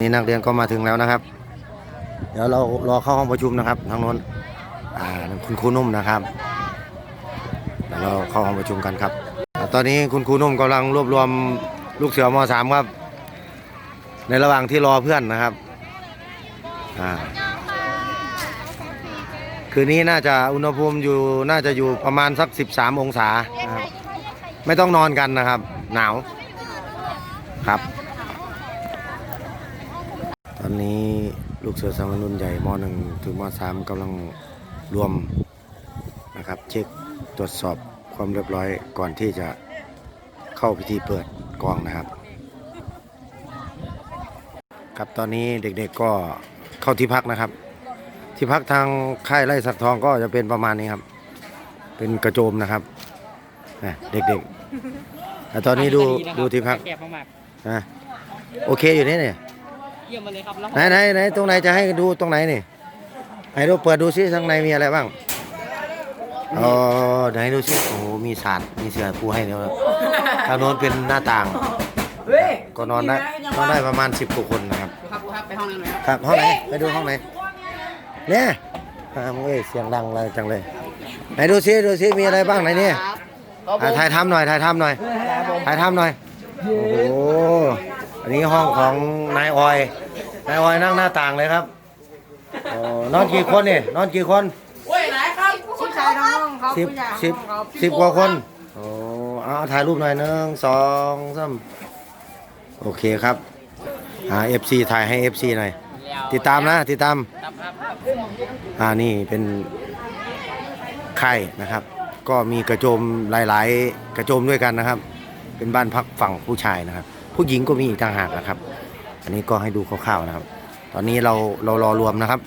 นี่นักเรียนก็มาถึงแล้วนะครับ เดี๋ยวเรารอเข้าห้องประชุมนะครับทางโน้นอ่าคุณครูนุ่มนะครับเดี๋ยวเราเข้าห้องประชุมกันครับ ตอนนี้คุณครูนุ่มกำลังรวบรวมลูกเสือมสามครับ ในระหว่างที่รอเพื่อนนะครับอ่าคืนนี้น่าจะอุณหภูมิอยู่น่าจะอยู่ประมาณสัก 13 องศาครับไม่ต้องนอนกันนะครับ หนาวครับ อนนี้ลูกเสือสามนุนใหญ่ม .1 ถึงม .3 กำลังรวมนะครับเช็คตรวจสอบความเรียบร้อยก่อนที่จะเข้าพิธีเปิดกองนะครับ ครับตอนนี้เด็กๆก็เข้าที่พักนะครับ ที่พักทางค่ายไร่สักทองก็จะเป็นประมาณนี้ครับ เป็นกระโจมนะครับนะเด็กๆแต่ตอนนี้ดูดูที่พักแก็บมากนะโอเคอยู่นี่เนี่ยๆ เยี่ยมมาเลยครับแล้วไหนไหนไหนตรงไหนจะให้ดูตรงไหนนี่ไหนดูเปิดดูซิข้างในมีอะไรบ้างอ๋อไหนดูซิโอ้โหมีสาดมีเสือปูให้แล้วทางโน้นเป็นหน้าต่างก็นอนได้นอนได้ประมาณสิบกว่าคนนะครับครับครับไปห้องนั้นหน่อยครับครับห้องไหนไปดูห้องไหนเนี่ยอ่ามึงเอ้ยเสียงดังอะไรจังเลย ไหนดูซิดูซิมีอะไรบ้างไหนเนี่ยอ่าถ่ายทำหน่อยถ่ายทำหน่อยถ่ายทำหน่อยโอ้โหอั นนี้ห้องของนายออย นายออยนั่งหน้าต่างเลยครับโอ้นอนกี่คนเนี่ยนอนกี่คนโอ้ยไหนครับผู้ชายทั้งห้องครับสิบผู้ใหญ่สิบทั้งห้องครับสิบกว่าคนโอ้เอาถ่ายรูปหน่อยหนึ่งสองสามโอเคครับอ่าเอฟซีถ่ายให้เอฟซีหน่อยติดตามนะติดตามครับครับอ่านี่เป็นไข่นะครับ ก็มีกระโจมหลาย ๆ กระโจมด้วยกันนะครับ เป็นบ้านพักฝั่งผู้ชายนะครับ ผู้หญิงก็มีอีกต่างหากนะครับ อันนี้ก็ให้ดูคร่าวๆนะครับ ตอนนี้เราเรารอรวมนะครับ